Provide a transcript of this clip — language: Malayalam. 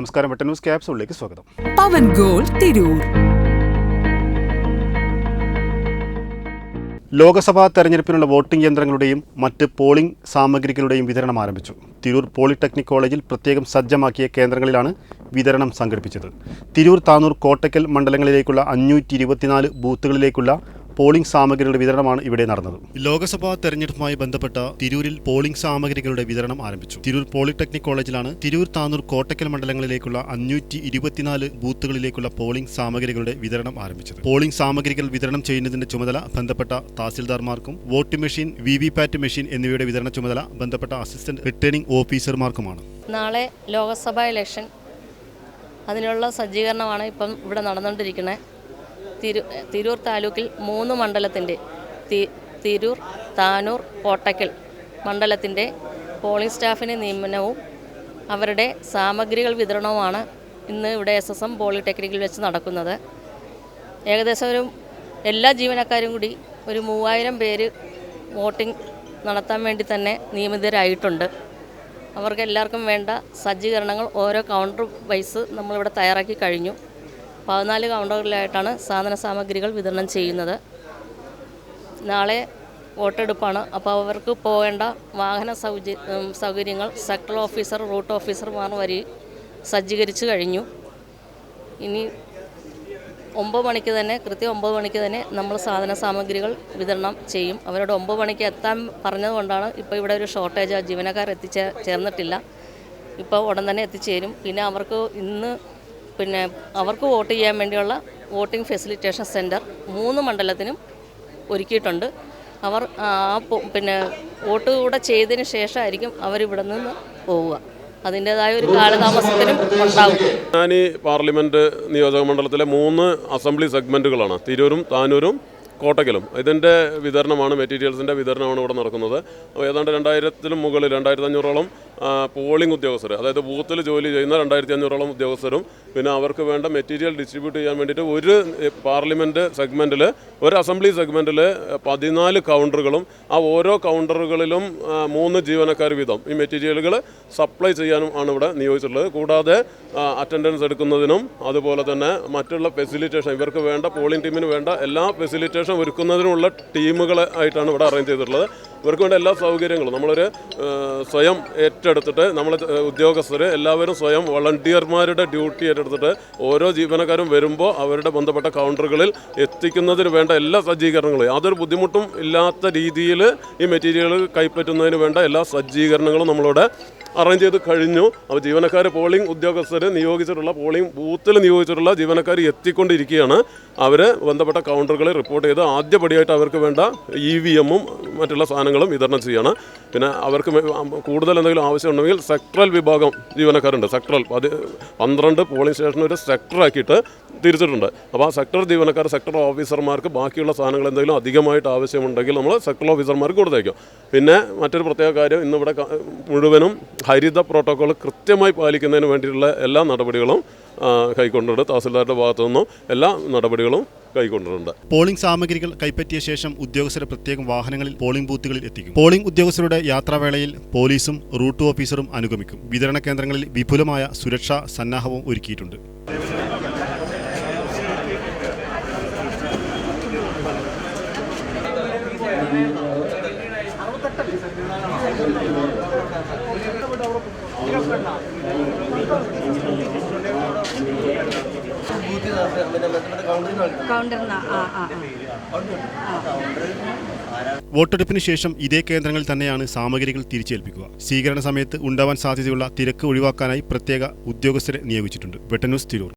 നമസ്കാരം വെട്ട ന്യൂസ് ക്യാപ്സൂളിലേക്ക് സ്വാഗതം. പവൻ ഗോൾ തിരൂർ. ലോക്സഭാ തെരഞ്ഞെടുപ്പിനുള്ള വോട്ടിംഗ് യന്ത്രങ്ങളുടെയും മറ്റ് പോളിംഗ് സാമഗ്രികളുടെയും വിതരണം ആരംഭിച്ചു. തിരൂർ പോളിടെക്നിക് കോളേജിൽ പ്രത്യേകം സജ്ജമാക്കിയ കേന്ദ്രങ്ങളിലാണ് വിതരണം സംഘടിപ്പിച്ചത്. തിരൂർ താനൂർ കോട്ടക്കൽ മണ്ഡലങ്ങളിലേക്കുള്ള അഞ്ഞൂറ്റി ഇരുപത്തിനാല് ബൂത്തുകളിലേക്കുള്ള പോളിംഗ് സാമഗ്രികളുടെ വിതരണമാണ് ഇവിടെ നടന്നത്. ലോക്സഭാ തെരഞ്ഞെടുപ്പുമായി ബന്ധപ്പെട്ട തിരൂരിൽ പോളിംഗ് സാമഗ്രികളുടെ വിതരണം ആരംഭിച്ചു. തിരൂർ പോളിടെക്നിക് കോളേജിലാണ് തിരൂർ താനൂർ കോട്ടക്കൽ മണ്ഡലങ്ങളിലേക്കുള്ള അഞ്ഞൂറ്റി ഇരുപത്തിനാല് ബൂത്തുകളിലേക്കുള്ള പോളിംഗ് സാമഗ്രികളുടെ വിതരണം ആരംഭിച്ചത്. പോളിംഗ് സാമഗ്രികൾ വിതരണം ചെയ്യുന്നതിന്റെ ചുമതല ബന്ധപ്പെട്ട തഹസിൽദാർമാർക്കും vote machine V V PAT machine എന്നിവയുടെ വിതരണ ചുമതല ബന്ധപ്പെട്ട അസിസ്റ്റന്റ് റിട്ടേണിംഗ് ഓഫീസർമാർക്കുമാണ്. നാളെ ലോക്സഭാ ഇലക്ഷൻ. അതിനുള്ള സജ്ജീകരണമാണ് ഇപ്പം ഇവിടെ നടന്നുകൊണ്ടിരിക്കുന്നത്. തിരു തിരൂർ താലൂക്കിൽ മൂന്ന് മണ്ഡലത്തിന്റെ തിരൂർ താനൂർ കോട്ടക്കൽ മണ്ഡലത്തിന്റെ പോളിംഗ് സ്റ്റാഫിന്റെ നിയമനവും അവരുടെ സാമഗ്രികൾ വിതരണവുമാണ് ഇന്ന് ഇവിടെ എസ് എസ് എം പോളിടെക്നിക്കിൽ വെച്ച് നടക്കുന്നത്. ഏകദേശം ഒരു എല്ലാ ജീവനക്കാരും കൂടി ഒരു മൂവായിരം പേര് വോട്ടിംഗ് നടത്താൻ വേണ്ടി തന്നെ നിയമിതരായിട്ടുണ്ട്. അവർക്ക് എല്ലാവർക്കും വേണ്ട സജ്ജീകരണങ്ങൾ ഓരോ കൗണ്ടർ വൈസ് നമ്മളിവിടെ തയ്യാറാക്കി കഴിഞ്ഞു. പതിനാല് കൗണ്ടറുകളിലായിട്ടാണ് സാധന സാമഗ്രികൾ വിതരണം ചെയ്യുന്നത്. നാളെ വോട്ടെടുപ്പാണ്. അപ്പോൾ അവർക്ക് പോകേണ്ട വാഹന സൗകര്യങ്ങൾ സെക്ടർ ഓഫീസർ റൂട്ട് ഓഫീസർമാർ വരി സജ്ജീകരിച്ചു കഴിഞ്ഞു. ഇനി ഒമ്പത് മണിക്ക് തന്നെ കൃത്യം ഒമ്പത് മണിക്ക് തന്നെ നമ്മൾ സാധന സാമഗ്രികൾ വിതരണം ചെയ്യും. അവരോട് ഒമ്പത് മണിക്ക് എത്താൻ പറഞ്ഞതുകൊണ്ടാണ് ഇപ്പോൾ ഇവിടെ ഒരു ഷോർട്ടേജ് ജീവനക്കാർ എത്തിച്ചേ ചേർന്നിട്ടില്ല. ഇപ്പോൾ ഉടൻ തന്നെ എത്തിച്ചേരും. പിന്നെ അവർക്ക് ഇന്ന് പിന്നെ അവർക്ക് വോട്ട് ചെയ്യാൻ വേണ്ടിയുള്ള വോട്ടിംഗ് ഫെസിലിറ്റേഷൻ സെന്റർ മൂന്ന് മണ്ഡലത്തിനും ഒരുക്കിയിട്ടുണ്ട്. അവർ ആ പിന്നെ വോട്ട് കൂടെ ചെയ്തതിന് ശേഷമായിരിക്കും അവരിവിടെ നിന്ന് പോവുക. അതിന്റെതായ ഒരു കാലതാമസത്തിനും ഉണ്ടാവും. ഞാൻ ഈ പാർലമെന്റ് നിയോജക മണ്ഡലത്തിലെ മൂന്ന് അസംബ്ലി സെഗ്മെന്റുകളാണ് തിരൂരും താനൂരും കോട്ടക്കലും. ഇതിന്റെ വിതരണമാണ് മെറ്റീരിയൽസിന്റെ വിതരണമാണ് ഇവിടെ നടക്കുന്നത്. അപ്പോൾ ഏതാണ്ട് രണ്ടായിരത്തിലും മുകളിൽ രണ്ടായിരത്തി അഞ്ഞൂറോളം പോളിംഗ് ഉദ്യോഗസ്ഥർ അതായത് ബൂത്തിൽ ജോലി ചെയ്യുന്ന രണ്ടായിരത്തി അഞ്ഞൂറോളം ഉദ്യോഗസ്ഥരും പിന്നെ അവർക്ക് വേണ്ട മെറ്റീരിയൽ ഡിസ്ട്രിബ്യൂട്ട് ചെയ്യാൻ വേണ്ടിയിട്ട് ഒരു പാർലമെന്റ് സെഗ്മെന്റിൽ ഒരു അസംബ്ലി സെഗ്മെന്റിൽ പതിനാല് കൗണ്ടറുകളും ആ ഓരോ കൗണ്ടറുകളിലും മൂന്ന് ജീവനക്കാർ വീതം ഈ മെറ്റീരിയലുകൾ സപ്ലൈ ചെയ്യാനും ആണ് ഇവിടെ നിയോഗിച്ചിട്ടുള്ളത്. കൂടാതെ അറ്റൻഡൻസ് എടുക്കുന്നതിനും അതുപോലെ തന്നെ മറ്റുള്ള ഫെസിലിറ്റേഷൻ ഇവർക്ക് വേണ്ട പോളിംഗ് ടീമിന് വേണ്ട എല്ലാ ഫെസിലിറ്റേഷൻ ഒരുക്കുന്നതിനുമുള്ള ടീമുകൾ ആയിട്ടാണ് ഇവിടെ അറേഞ്ച് ചെയ്തിട്ടുള്ളത്. ഇവർക്ക് വേണ്ട എല്ലാ സൗകര്യങ്ങളും നമ്മളൊരു സ്വയം ഏറ്റെടുത്തിട്ട് നമ്മൾ ഉദ്യോഗസ്ഥർ എല്ലാവരും സ്വയം വളണ്ടിയർമാരുടെ ഡ്യൂട്ടി ഏറ്റെടുത്തിട്ട് ഓരോ ജീവനക്കാരും വരുമ്പോൾ അവരുടെ ബന്ധപ്പെട്ട കൗണ്ടറുകളിൽ എത്തിക്കുന്നതിന് വേണ്ട എല്ലാ സജ്ജീകരണങ്ങളും. യാതൊരു ബുദ്ധിമുട്ടും ഇല്ലാത്ത രീതിയിൽ ഈ മെറ്റീരിയൽ കൈപ്പറ്റുന്നതിന് വേണ്ട എല്ലാ സജ്ജീകരണങ്ങളും നമ്മളിവിടെ അറേഞ്ച് ചെയ്ത് കഴിഞ്ഞു. അപ്പോൾ ജീവനക്കാർ പോളിംഗ് ഉദ്യോഗസ്ഥർ നിയോഗിച്ചിട്ടുള്ള പോളിംഗ് ബൂത്തിൽ നിയോഗിച്ചിട്ടുള്ള ജീവനക്കാർ എത്തിക്കൊണ്ടിരിക്കുകയാണ്. അവർ ബന്ധപ്പെട്ട കൗണ്ടറുകളെ റിപ്പോർട്ട് ചെയ്ത് ആദ്യപടിയായിട്ട് അവർക്ക് വേണ്ട ഇ വി എമ്മും മറ്റുള്ള സാധനങ്ങളും വിതരണം ചെയ്യണം. പിന്നെ അവർക്ക് കൂടുതൽ എന്തെങ്കിലും ആവശ്യമുണ്ടെങ്കിൽ സെക്ടറൽ വിഭാഗം ജീവനക്കാരുണ്ട്. സെക്ടറൽ അത് പന്ത്രണ്ട് പോളിംഗ് സ്റ്റേഷൻ ഒരു സെക്ടറാക്കിയിട്ട് തിരിച്ചിട്ടുണ്ട്. അപ്പോൾ ആ സെക്ടർ ജീവനക്കാർ സെക്ടർ ഓഫീസർമാർക്ക് ബാക്കിയുള്ള സാധനങ്ങൾ എന്തെങ്കിലും അധികമായിട്ട് ആവശ്യമുണ്ടെങ്കിൽ നമ്മൾ സെക്ടർ ഓഫീസർമാർക്ക് കൊടുത്തേക്കും. പിന്നെ മറ്റൊരു പ്രത്യേക കാര്യം ഇന്നിവിടെ മുഴുവനും ഹരിത പ്രോട്ടോക്കോൾ കൃത്യമായി പാലിക്കുന്നതിന് വേണ്ടിയിട്ടുള്ള എല്ലാ നടപടികളും കൈക്കൊണ്ടിട്ടുണ്ട്. തഹസിൽദാരുടെ ഭാഗത്തു നിന്നും എല്ലാ നടപടികളും കൈക്കൊണ്ടിട്ടുണ്ട്. പോളിംഗ് സാമഗ്രികൾ കൈപ്പറ്റിയ ശേഷം ഉദ്യോഗസ്ഥരെ പ്രത്യേകം വാഹനങ്ങളിൽ പോളിംഗ് ബൂത്തുകളിൽ എത്തിക്കും. പോളിംഗ് ഉദ്യോഗസ്ഥരുടെ യാത്രാവേളയിൽ പോലീസും റൂട്ട് ഓഫീസറും അനുഗമിക്കും. വിതരണ കേന്ദ്രങ്ങളിൽ വിപുലമായ സുരക്ഷാ സന്നാഹവും ഒരുക്കിയിട്ടുണ്ട്. വോട്ടെടുപ്പിന് ശേഷം ഇതേ കേന്ദ്രങ്ങളിൽ തന്നെയാണ് സാമഗ്രികൾ തിരിച്ചേൽപ്പിക്കുക. സ്വീകരണ സമയത്ത് ഉണ്ടാവാൻ സാധ്യതയുള്ള തിരക്ക് ഒഴിവാക്കാനായി പ്രത്യേക ഉദ്യോഗസ്ഥരെ നിയോഗിച്ചിട്ടുണ്ട്. വെട്ടന്യൂസ് തിരൂർ.